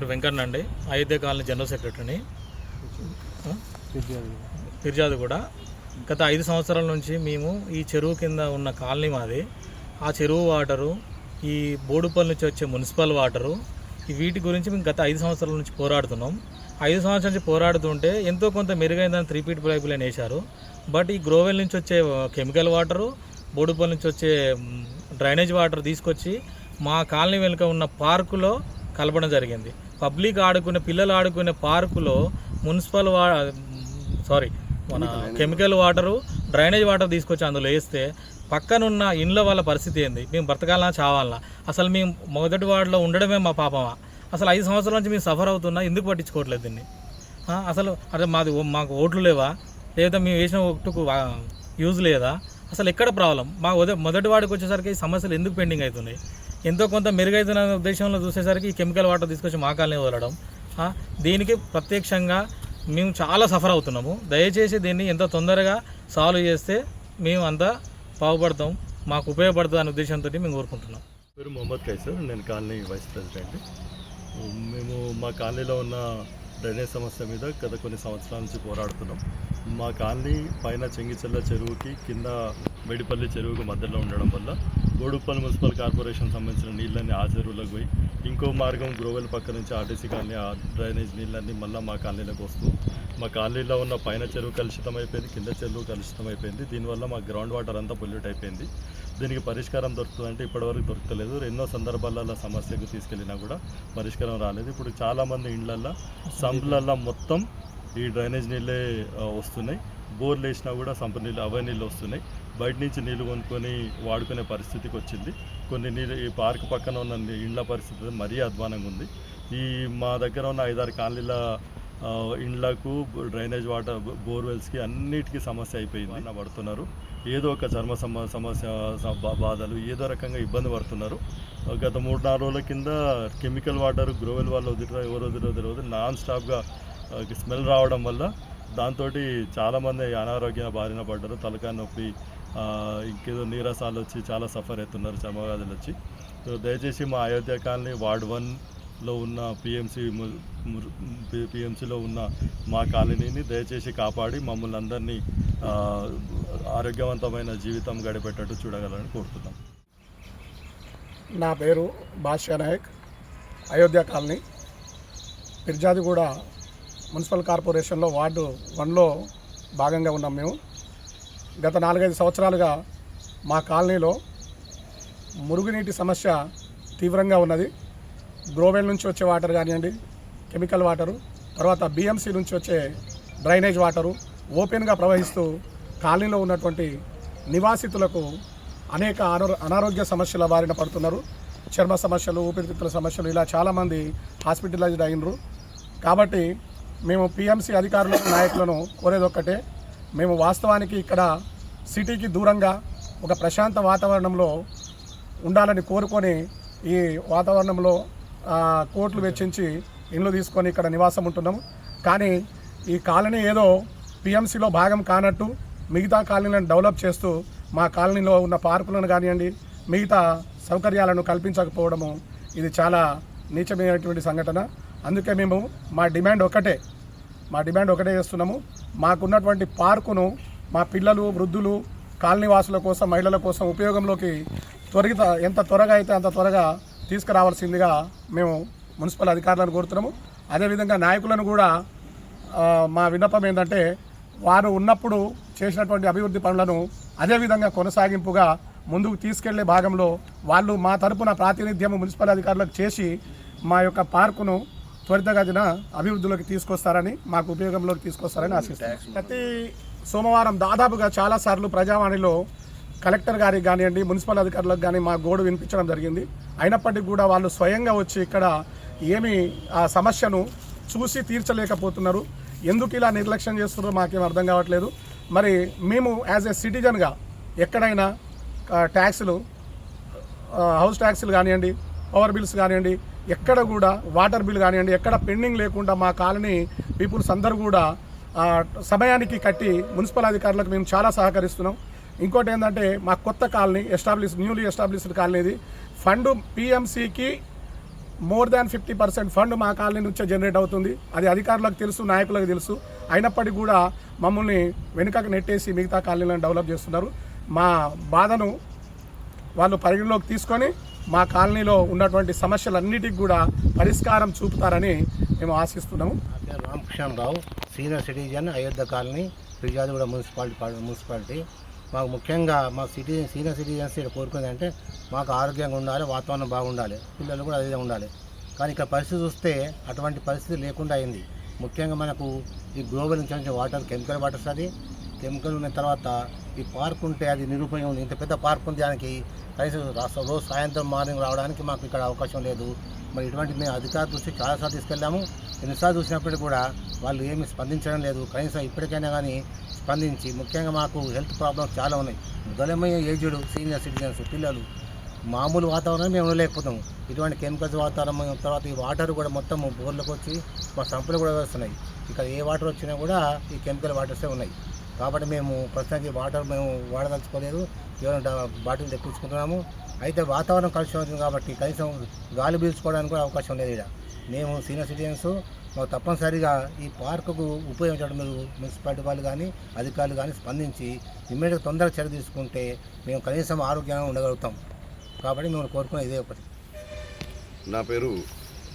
పేరు వెంకన్న అండి. Ayodhya colony general సెక్రటరీని. ఫిర్జాదు కూడా. గత ఐదు సంవత్సరాల నుంచి మేము ఈ చెరువు కింద ఉన్న కాలనీ మాది. ఆ చెరువు వాటరు ఈ బోడుపల్లి నుంచి వచ్చే మున్సిపల్ వాటరు ఈ వీటి గురించి మేము గత ఐదు సంవత్సరాల నుంచి పోరాడుతున్నాం. ఐదు సంవత్సరాల నుంచి పోరాడుతుంటే ఎంతో కొంత మెరుగైందని త్రీ ఫీట్ పైపులు లైన్ వేశారు బట్ ఈ గ్రోవెల్ నుంచి వచ్చే కెమికల్ వాటరు బోడుపల్లి నుంచి వచ్చే డ్రైనేజ్ వాటర్ తీసుకొచ్చి మా కాలనీ వెనుక ఉన్న పార్కులో కలపడం జరిగింది. పబ్లిక్ ఆడుకునే పిల్లలు ఆడుకునే పార్కులో మున్సిపల్ వా సారీ మన కెమికల్ వాటరు డ్రైనేజ్ వాటర్ తీసుకొచ్చి అందులో వేస్తే పక్కనున్న ఇండ్ల వాళ్ళ పరిస్థితి ఏంది? మేము బ్రతకాలనా చావాలనా? అసలు మేము మొదటి వార్డులో ఉండడమే మా పాపమా? అసలు ఐదు సంవత్సరాల నుంచి మేము సఫర్ అవుతున్నా ఎందుకు పట్టించుకోవట్లేదు దీన్ని? అసలు అదే మాది మాకు ఓట్లు లేవా? లేదా మేము వేసిన ఓటుకు యూజ్ లేదా? అసలు ఎక్కడ ప్రాబ్లం? మా మొదటి వాడికి వచ్చేసరికి ఈ సమస్యలు ఎందుకు పెండింగ్ అవుతున్నాయి? ఎంతో కొంత మెరుగైతున్న ఉద్దేశంలో చూసేసరికి ఈ కెమికల్ వాటర్ తీసుకొచ్చి మా కాలనీ వదలడం. దీనికి ప్రత్యక్షంగా మేము చాలా సఫర్ అవుతున్నాము. దయచేసి దీన్ని ఎంత తొందరగా సాల్వ్ చేస్తే మేము అంతా బాగుపడతాం మాకు ఉపయోగపడుతుంది అనే ఉద్దేశంతో మేము కోరుకుంటున్నాం. పేరు మొహమ్మద్ కైసర్ నేను కాలనీ వైస్ ప్రెసిడెంట్ మేము మా కాలనీలో ఉన్న డ్రైనేజ్ సమస్య మీద గత కొన్ని సంవత్సరాల నుంచి పోరాడుతున్నాం. మా కాలనీ పైన చెంగిచెల్ల చెరువుకి కింద వెడిపల్లి చెరువుకు మధ్యలో ఉండడం వల్ల బోడుప్పల్ మున్సిపల్ కార్పొరేషన్ సంబంధించిన నీళ్ళన్నీ ఆ చెరువులకు పోయి ఇంకో మార్గం గ్రోవెల్ పక్క నుంచి ఆర్టీసీ కాలనీ ఆ డ్రైనేజ్ నీళ్ళన్నీ మళ్ళీ మా కాలనీలోకి వస్తూ మా కాలనీలో ఉన్న పైన చెరువు కలుషితం అయిపోయింది కింద చెరువు కలుషితం అయిపోయింది దీనివల్ల మా గ్రౌండ్ వాటర్ అంతా పొల్యూట్ అయిపోయింది. దీనికి పరిష్కారం దొరుకుతుందంటే ఇప్పటివరకు దొరకలేదు. ఎన్నో సందర్భాలలో సమస్యకు తీసుకెళ్ళినా కూడా పరిష్కారం రాలేదు. ఇప్పుడు చాలామంది ఇండ్లల్లో సంపులల్లో మొత్తం ఈ డ్రైనేజ్ నీళ్ళే వస్తున్నాయి. బోర్లు వేసినా కూడా సంప నీళ్ళు అవే నీళ్ళు వస్తున్నాయి. బయట నుంచి నీళ్ళు కొనుక్కొని వాడుకునే పరిస్థితికి వచ్చింది. కొన్ని నీళ్ళు ఈ పార్క్ పక్కన ఉన్న ఇండ్ల పరిస్థితి మరీ అధ్వానంగా ఉంది. ఈ మా దగ్గర ఉన్న ఐదారు కాలనీల ఇండ్లకు డ్రైనేజ్ వాటర్ బోర్వెల్స్కి అన్నిటికీ సమస్య అయిపోయింది. అన్న పడుతున్నారు. ఏదో ఒక చర్మ సమ సమస్య బాధలు ఏదో రకంగా ఇబ్బంది పడుతున్నారు. గత మూడు నాలుగు రోజుల కింద కెమికల్ వాటర్ గ్రోవెల్ వాళ్ళు వదిలిరా ఎవరు వదిలిరో తెలియదు నాన్ స్టాప్గా స్మెల్ రావడం వల్ల దాంతో చాలామంది అనారోగ్య బారిన పడ్డారు తలకాయ నొప్పి ఇంకేదో నీరసాలు వచ్చి చాలా సఫర్ అవుతున్నారు చర్మవ్యాధులు వచ్చి. సో దయచేసి మా అయోధ్య కాలనీ వార్డ్ వన్లో ఉన్న పిఎంసి పిఎంసిలో ఉన్న మా కాలనీని దయచేసి కాపాడి మమ్మల్ని అందరినీ ఆరోగ్యవంతమైన జీవితం గడిపేటట్టు చూడగలని కోరుతున్నాం. నా పేరు బాద్షా నాయక్ అయోధ్య కాలనీ పిర్జాదిగూడ మున్సిపల్ కార్పొరేషన్లో వార్డు వన్లో భాగంగా ఉన్నాం మేము. గత నాలుగైదు సంవత్సరాలుగా మా కాలనీలో మురుగునీటి సమస్య తీవ్రంగా ఉన్నది. గ్రోవెల్ నుంచి వచ్చే వాటర్ కానివ్వండి కెమికల్ వాటరు తర్వాత బిఎంసీ నుంచి వచ్చే డ్రైనేజ్ వాటరు ఓపెన్గా ప్రవహిస్తూ కాలనీలో ఉన్నటువంటి నివాసితులకు అనేక అనారోగ్య సమస్యల బారిన పడుతున్నారు. చర్మ సమస్యలు ఊపిరితిత్తుల సమస్యలు ఇలా చాలామంది హాస్పిటలైజ్డ్ అయినరు. కాబట్టి మేము పిఎంసి అధికారులను నాయకులను కోరేదొక్కటే మేము వాస్తవానికి ఇక్కడ సిటీకి దూరంగా ఒక ప్రశాంత వాతావరణంలో ఉండాలని కోరుకొని ఈ వాతావరణంలో ఆ, కోట్లు వెచ్చించి ఇండ్లు తీసుకొని ఇక్కడ నివాసం ఉంటున్నాము కానీ ఈ కాలనీ ఏదో పిఎంసిలో భాగం కానట్టు మిగతా కాలనీలను డెవలప్ చేస్తూ మా కాలనీలో ఉన్న పార్కులను కానివ్వండి మిగతా సౌకర్యాలను కల్పించకపోవడము ఇది చాలా నీచమైనటువంటి సంఘటన. అందుకే మేము మా డిమాండ్ ఒకటే. మా డిమాండ్ ఒకటే చేస్తున్నాము. మాకున్నటువంటి పార్కును మా పిల్లలు వృద్ధులు కాలనీవాసుల కోసం మహిళల కోసం ఉపయోగంలోకి త్వరిత ఎంత త్వరగా అయితే అంత త్వరగా తీసుకురావాల్సిందిగా మేము మున్సిపల్ అధికారులను కోరుతున్నాము. అదేవిధంగా నాయకులను కూడా మా విన్నపం ఏంటంటే వారు ఉన్నప్పుడు చేసినటువంటి అభివృద్ధి పనులను అదేవిధంగా కొనసాగింపుగా ముందుకు తీసుకెళ్ళే భాగంలో వాళ్ళు మా తరపున ప్రాతినిధ్యం మున్సిపల్ అధికారులకు చేసి మా యొక్క పార్కును త్వరితగతిన అభివృద్ధిలోకి తీసుకొస్తారని మాకు ఉపయోగంలోకి తీసుకొస్తారని ఆశిస్తాను ప్రతి సోమవారం దాదాపుగా చాలాసార్లు ప్రజావాణిలో కలెక్టర్ గారికి కానివ్వండి మున్సిపల్ అధికారులకు కానీ మా గోడు వినిపించడం జరిగింది. అయినప్పటికీ కూడా వాళ్ళు స్వయంగా వచ్చి ఇక్కడ ఏమి ఆ సమస్యను చూసి తీర్చలేకపోతున్నారు. ఎందుకు ఇలా నిర్లక్ష్యం చేస్తున్నారో మాకేం అర్థం కావట్లేదు. మరి మేము యాజ్ ఏ సిటిజన్గా ఎక్కడైనా ట్యాక్సులు హౌస్ ట్యాక్సులు కానివ్వండి పవర్ బిల్స్ కానివ్వండి ఎక్కడ కూడా వాటర్ బిల్ కానివ్వండి ఎక్కడ పెండింగ్ లేకుండా మా కాలనీ పీపుల్స్ అందరూ కూడా సమయానికి కట్టి మున్సిపల్ అధికారులకు మేము చాలా సహకరిస్తున్నాం. ఇంకోటి ఏంటంటే మా కొత్త కాలనీ ఎస్టాబ్లిష్ న్యూలీ ఎస్టాబ్లిష్డ్ కాలనీది fund పిఎంసికి more than fifty percent fund మా కాలనీ నుంచే జనరేట్ అవుతుంది. అది అధికారులకు తెలుసు నాయకులకు తెలుసు. అయినప్పటికీ కూడా మమ్మల్ని వెనుకకు నెట్టేసి మిగతా కాలనీలను డెవలప్ చేస్తున్నారు. మా బాధను వాళ్ళు పరిగణలోకి తీసుకొని మా కాలనీలో ఉన్నటువంటి సమస్యలన్నిటికి కూడా పరిష్కారం చూపుతారని మేము ఆశిస్తున్నాము. Ramakrishna Rao senior citizen Ayodhya colony Peerzadiguda municipality municipality. మాకు ముఖ్యంగా మా సిటీ సీనియర్ సిటిజన్స్ ఇక్కడ కోరుకుంది అంటే మాకు ఆరోగ్యంగా ఉండాలి వాతావరణం బాగుండాలి పిల్లలు కూడా అదే ఉండాలి. కానీ ఇక్కడ పరిస్థితి చూస్తే అటువంటి పరిస్థితి లేకుండా అయింది. ముఖ్యంగా మనకు ఈ గ్లోబల్ నుంచి వాటర్ కెమికల్ వాటర్ అది. కెమికల్ ఉన్న తర్వాత ఈ పార్క్ ఉంటే అది నిరుపయోగం ఉంది. ఇంత పెద్ద పార్క్ ఉంది దానికి కనీసం రాష్ట్ర రోజు సాయంత్రం మార్నింగ్ రావడానికి మాకు ఇక్కడ అవకాశం లేదు. మరి ఇటువంటి మేము అధికార దృష్టి చాలాసార్లు తీసుకెళ్ళాము. ఎన్నిసార్లు చూసినప్పటికీ కూడా వాళ్ళు ఏమి స్పందించడం లేదు. కనీసం ఇప్పటికైనా కానీ స్పందించి ముఖ్యంగా మాకు హెల్త్ ప్రాబ్లమ్స్ చాలా ఉన్నాయి. మొదలమైన ఏజ్డ్ సీనియర్ సిటిజన్స్ పిల్లలు మామూలు వాతావరణం మేము ఉండలేకపోతాం ఇటువంటి కెమికల్స్ వాతావరణం తర్వాత ఈ వాటర్ కూడా మొత్తం బోర్లకు వచ్చి మా సంపులు కూడా వస్తున్నాయి. ఇక్కడ ఏ వాటర్ వచ్చినా కూడా ఈ కెమికల్ వాటర్సే ఉన్నాయి. కాబట్టి మేము ప్రస్తుతానికి వాటర్ మేము వాడదలుచుకోలేదు. కేవలం బాటిల్ తెప్పించుకుంటున్నాము. అయితే వాతావరణం కలుషితం అవుతుంది కాబట్టి కనీసం గాలి పీల్చుకోవడానికి కూడా అవకాశం లేదు ఇక్కడ మేము సీనియర్ సిటిజన్స్ మాకు తప్పనిసరిగా ఈ పార్కుకు ఉపయోగించడం మీరు మున్సిపాలిటీ వాళ్ళు కానీ అధికారులు కానీ స్పందించి ఇమ్మీడియట్ తొందరగా చర్య తీసుకుంటే మేము కనీసం ఆరోగ్యంగా ఉండగలుగుతాం. కాబట్టి మేము కోరుకునే ఇదే ఒకటి. నా పేరు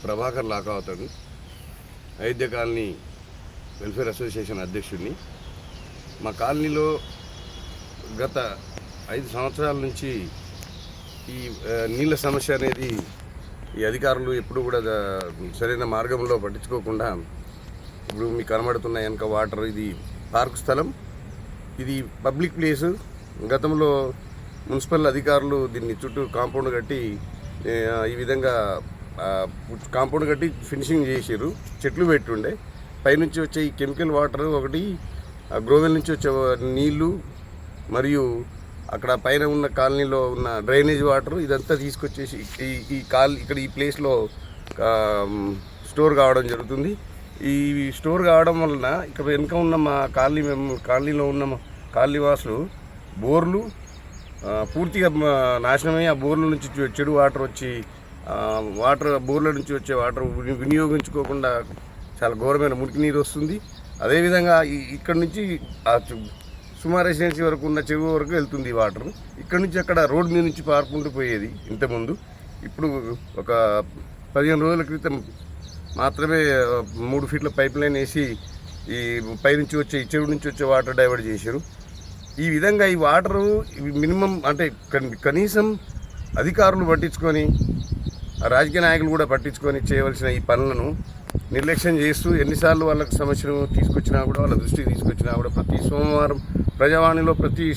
ప్రభాకర్ లాకావతడు అయోధ్య కాలనీ వెల్ఫేర్ అసోసియేషన్ అధ్యక్షుడిని. మా కాలనీలో గత ఐదు సంవత్సరాల నుంచి ఈ నీళ్ళ సమస్య అనేది ఈ అధికారులు ఎప్పుడు కూడా సరైన మార్గంలో పట్టించుకోకుండా ఇప్పుడు మీకు కనబడుతున్న వెనక వాటర్ ఇది పార్క్ స్థలం ఇది పబ్లిక్ ప్లేసు. గతంలో మున్సిపల్ అధికారులు దీన్ని చుట్టూ కాంపౌండ్ కట్టి ఈ విధంగా కాంపౌండ్ కట్టి ఫినిషింగ్ చేసారు చెట్లు పెట్టుండే. పైనుంచి వచ్చే ఈ కెమికల్ వాటర్ ఒకటి గ్రోవెల్ నుంచి వచ్చే నీళ్ళు మరియు అక్కడ పైన ఉన్న కాలనీలో ఉన్న డ్రైనేజ్ వాటర్ ఇదంతా తీసుకొచ్చేసి ఈ ఈ కాల్ ఇక్కడ ఈ ప్లేస్లో స్టోర్ కావడం జరుగుతుంది. ఈ స్టోర్ కావడం వలన ఇక్కడ వెనుక ఉన్న మా కాలనీ మేము కాలనీలో ఉన్న మా బోర్లు పూర్తిగా నాశనమై ఆ బోర్ల నుంచి చెడు వాటర్ వచ్చి వాటర్ బోర్ల నుంచి వచ్చే వాటర్ వినియోగించుకోకుండా చాలా ఘోరమైన మురికి నీరు వస్తుంది. అదేవిధంగా ఈ- ఇక్కడ నుంచి ఆ సుమారు రెసిడెన్సీ వరకు ఉన్న చెరువు వరకు వెళ్తుంది ఈ వాటర్ ఇక్కడ నుంచి అక్కడ రోడ్ మీద నుంచి పారుకుంటూ పోయేది ఇంతకుముందు. ఇప్పుడు ఒక పదిహేను రోజుల క్రితం మాత్రమే మూడు ఫీట్ల పైప్ లైన్ వేసి ఈ పైనుంచి వచ్చే ఈ చెరువు నుంచి వచ్చే వాటర్ డైవర్ట్ చేశారు. ఈ విధంగా ఈ వాటరు మినిమం అంటే కనీసం అధికారులు పట్టించుకొని రాజకీయ నాయకులు కూడా పట్టించుకొని చేయవలసిన ఈ పనులను నిర్లక్ష్యం చేస్తూ ఎన్నిసార్లు వాళ్ళకి సమస్యలు తీసుకొచ్చినా కూడా వాళ్ళ దృష్టికి తీసుకొచ్చినా కూడా ప్రతి సోమవారం ప్రజావాణిలో ప్రతి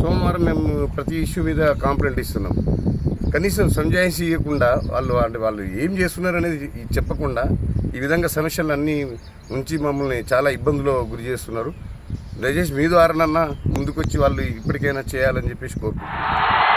సోమవారం మేము ప్రతి ఇష్యూ మీద కాంప్లైంట్ ఇస్తున్నాం. కనీసం సంజాయిషి ఇవ్వకుండా వాళ్ళు అంటే వాళ్ళు ఏం చేస్తున్నారు అనేది చెప్పకుండా ఈ విధంగా సమస్యలు అన్నీ ఉంచి మమ్మల్ని చాలా ఇబ్బందులో గురి చేస్తున్నారు. దయచేసి మీ ద్వారానన్నా ముందుకొచ్చి వాళ్ళు ఇప్పటికైనా చేయాలని చెప్పేసి కోరుకుంటున్నాను